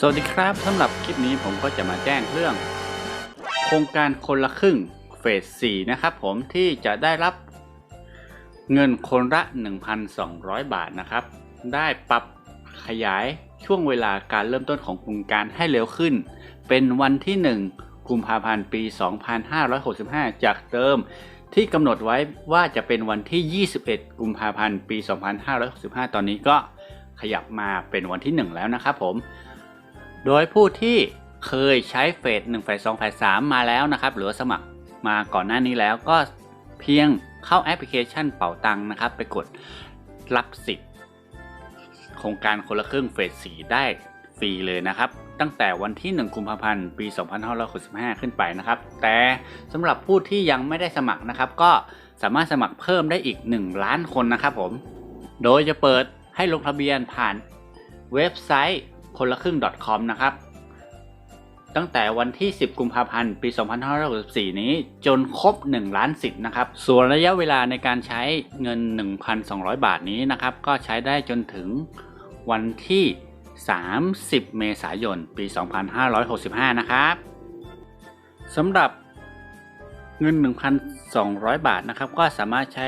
สวัสดีครับสำหรับคลิปนี้ผมก็จะมาแจ้งเรื่อง โครงการคนละครึ่งเฟส 4 นะครับผมที่จะได้รับเงินคนละ 1,200 บาทนะครับ ได้ปรับขยายช่วงเวลาการเริ่มต้นของโครงการให้เร็วขึ้น เป็นวันที่ 1 กุมภาพันธ์ปี 2565 จากเดิมที่กำหนดไว้ว่าจะเป็นวันที่ 21 กุมภาพันธ์ปี 2565 ตอนนี้ก็ขยับมาเป็นวันที่ 1 แล้วนะครับผม โดยผู้ที่เคยใช้เฟส1เฟส2เฟส3มาแล้วนะครับ หรือสมัครมาก่อนหน้านี้แล้วก็เพียงเข้าแอปพลิเคชันเป๋าตังนะครับ ไปกดรับสิทธิ์โครงการคนละครึ่งเฟส4ได้ฟรีเลยนะครับ ตั้งแต่วันที่ 1 กุมภาพันธ์ ปี 2565 ขึ้นไปนะครับ แต่สำหรับผู้ที่ยังไม่ได้สมัครนะครับ ก็สามารถสมัครเพิ่มได้อีก 1 ล้านคนนะครับผม โดยจะเปิดให้ลงทะเบียนผ่านเว็บไซต์ คนละครึ่ง .com นะครับ ตั้งแต่วันที่ 10 กุมภาพันธ์ ปี 2564 นี้จนครบ 1 ล้านสิทธิ์นะครับ ส่วนระยะเวลาในการใช้เงิน 1,200 บาทนี้นะครับ ก็ใช้ได้จนถึงวันที่ 30 เมษายน ปี 2565 นะครับสำหรับเงิน 1,200 บาทนะครับ ก็สามารถใช้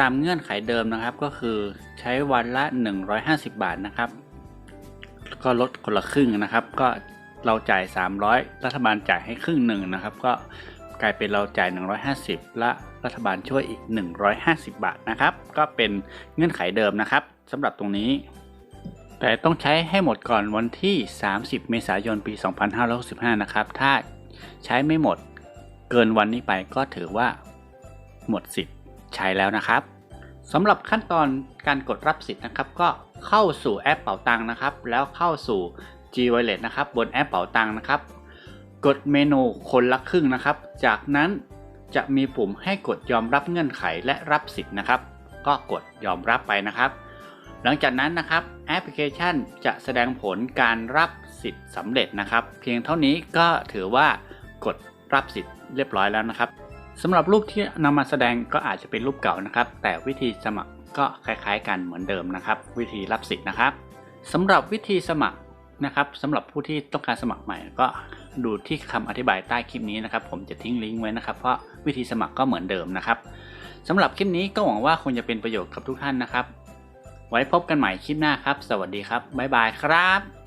ตามเงื่อนไขเดิมนะครับ ก็คือใช้วันละ 150 บาทนะครับ ก็ลดคนละครึ่งนะครับ ก็เราจ่าย 300 รัฐบาลจ่ายให้ครึ่งหนึ่งนะครับ ก็กลายเป็นเราจ่าย 150 และรัฐบาลช่วยอีก 150 บาทนะครับ ก็เป็นเงื่อนไขเดิมนะครับสำหรับตรงนี้ แต่ต้องใช้ให้หมดก่อนวันที่ 30 เมษายนปี 2565 นะครับ ถ้าใช้ไม่หมดเกินวันนี้ไปก็ถือว่า หมดสิทธิ์ใช้แล้วนะครับสำหรับขั้นตอนการกดรับสิทธิ์นะครับ ก็ เข้าสู่แอปเป๋าตังนะครับ แล้วเข้าสู่ G Wallet นะครับ บนแอปเป๋าตังนะครับ กดเมนูคนละครึ่งนะครับ จากนั้นจะมีปุ่มให้กดยอมรับเงื่อนไขและรับสิทธิ์นะครับ ก็กดยอมรับไปนะครับ หลังจากนั้นนะครับแอปพลิเคชันจะแสดงผลการรับสิทธิ์สำเร็จนะครับ เพียงเท่านี้ก็ถือว่ากดรับสิทธิ์เรียบร้อยแล้วนะครับสำหรับรูปที่นำมาแสดงก็อาจจะเป็นรูปเก่านะครับ แต่วิธีสมัคร ก็คล้ายๆกันเหมือนเดิมนะครับ วิธีรับสิทธิ์นะครับสำหรับวิธีสมัครนะครับสำหรับผู้ที่ต้องการสมัครใหม่ ก็ดูที่คำอธิบายใต้คลิปนี้นะครับ ผมจะทิ้งลิงก์ไว้นะครับ เพราะวิธีสมัครก็เหมือนเดิมนะครับสำหรับคลิปนี้ก็หวังว่าคงจะเป็นประโยชน์กับทุกท่านนะครับ ไว้พบกันใหม่คลิปหน้าครับ สวัสดีครับบ๊ายบายครับ